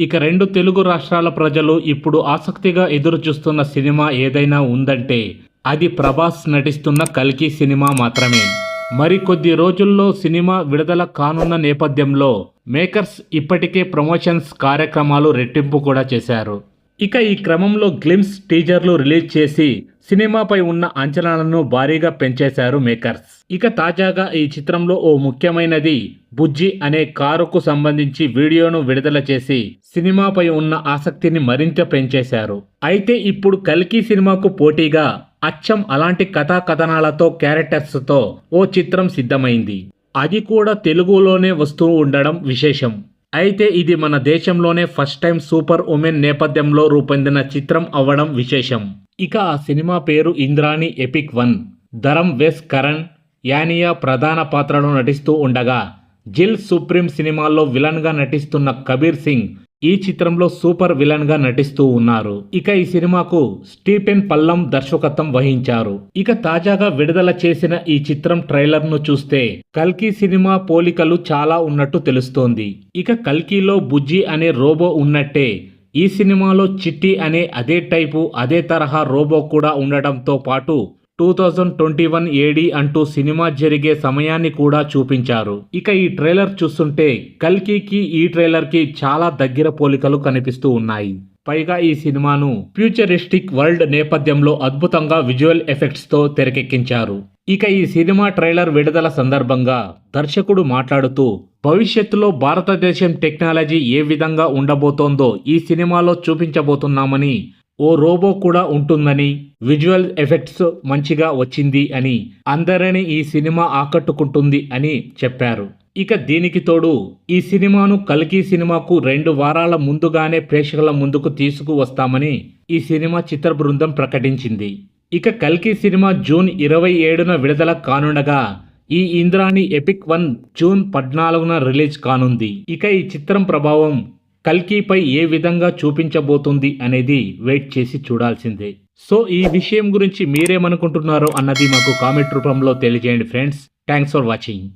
ఇక రెండు తెలుగు రాష్ట్రాల ప్రజలు ఇప్పుడు ఆసక్తిగా ఎదురు చూస్తున్న సినిమా ఏదైనా ఉందంటే అది ప్రభాస్ నటిస్తున్న కల్కి సినిమా మాత్రమే. మరికొద్ది రోజుల్లో సినిమా విడుదల కానున్న నేపథ్యంలో మేకర్స్ ఇప్పటికే ప్రమోషన్స్ కార్యక్రమాలు రెట్టింపు కూడా చేశారు. ఇక ఈ క్రమంలో గ్లిమ్స్ టీజర్లు రిలీజ్ చేసి సినిమాపై ఉన్న అంచనాలను భారీగా పెంచేశారు మేకర్స్. ఇక తాజాగా ఈ చిత్రంలో ఓ ముఖ్యమైనది బుజ్జి అనే కారుకు సంబంధించి వీడియోను విడుదల చేసి సినిమాపై ఉన్న ఆసక్తిని మరింత పెంచేశారు. అయితే ఇప్పుడు కల్కి సినిమాకు పోటీగా అచ్చం అలాంటి కథాకథనాలతో క్యారెక్టర్స్తో ఓ చిత్రం సిద్ధమైంది. అది కూడా తెలుగులోనే వస్తూ ఉండడం విశేషం. అయితే ఇది మన దేశంలోనే ఫస్ట్ టైం సూపర్ ఉమెన్ నేపథ్యంలో రూపొందిన చిత్రం అవ్వడం విశేషం. ఇక ఆ సినిమా పేరు ఇంద్రాణి ఎపిక్ వన్. ధరం వెస్ కరణ్ యానియా ప్రధాన పాత్రలో నటిస్తూ ఉండగా జిల్ సుప్రీం సినిమాల్లో విలన్గా నటిస్తున్న కబీర్ సింగ్ ఈ చిత్రంలో సూపర్ విలన్గా నటిస్తూ ఉన్నారు. ఇక ఈ సినిమాకు స్టీఫెన్ పల్లం దర్శకత్వం వహించారు. ఇక తాజాగా విడుదల చేసిన ఈ చిత్రం ట్రైలర్ను చూస్తే కల్కి సినిమా పోలికలు చాలా ఉన్నట్టు తెలుస్తోంది. ఇక కల్కిలో బుజ్జి అనే రోబో ఉన్నట్టే ఈ సినిమాలో చిట్టి అనే అదే టైపు అదే తరహా రోబో కూడా ఉండటంతో పాటు two thousand twenty one AD అంటూ సినిమా జరిగే సమయాన్ని కూడా చూపించారు. ఇక ఈ ట్రైలర్ చూస్తుంటే కల్కికి ఈ ట్రైలర్కి చాలా దగ్గర పోలికలు కనిపిస్తూ ఉన్నాయి. పైగా ఈ సినిమాను ఫ్యూచరిస్టిక్ వరల్డ్ నేపథ్యంలో అద్భుతంగా విజువల్ ఎఫెక్ట్స్తో తెరకెక్కించారు. ఇక ఈ సినిమా ట్రైలర్ విడుదల సందర్భంగా దర్శకుడు మాట్లాడుతూ భవిష్యత్తులో భారతదేశం టెక్నాలజీ ఏ విధంగా ఉండబోతోందో ఈ సినిమాలో చూపించబోతున్నామని ఓ రోబో కూడా ఉంటుందని విజువల్ ఎఫెక్ట్స్ మంచిగా వచ్చింది అని అందరినీ ఈ సినిమా ఆకట్టుకుంటుంది అని చెప్పారు. ఇక దీనికి తోడు ఈ సినిమాను కల్కి సినిమాకు రెండు వారాల ముందుగానే ప్రేక్షకుల ముందుకు తీసుకువస్తామని ఈ సినిమా చిత్ర బృందం ప్రకటించింది. ఇక కల్కి సినిమా జూన్ ఇరవై ఏడున విడుదల కానుండగా ఈ ఇంద్రాణి ఎపిక్ వన్ జూన్ పద్నాలుగున రిలీజ్ కానుంది. ఇక ఈ చిత్రం ప్రభావం కల్కీపై ఏ విధంగా చూపించబోతుంది అనేది వెయిట్ చేసి చూడాల్సిందే. సో ఈ విషయం గురించి మీరేమనుకుంటున్నారో అన్నది మాకు కామెంట్ రూపంలో తెలియజేయండి ఫ్రెండ్స్. Thanks for watching.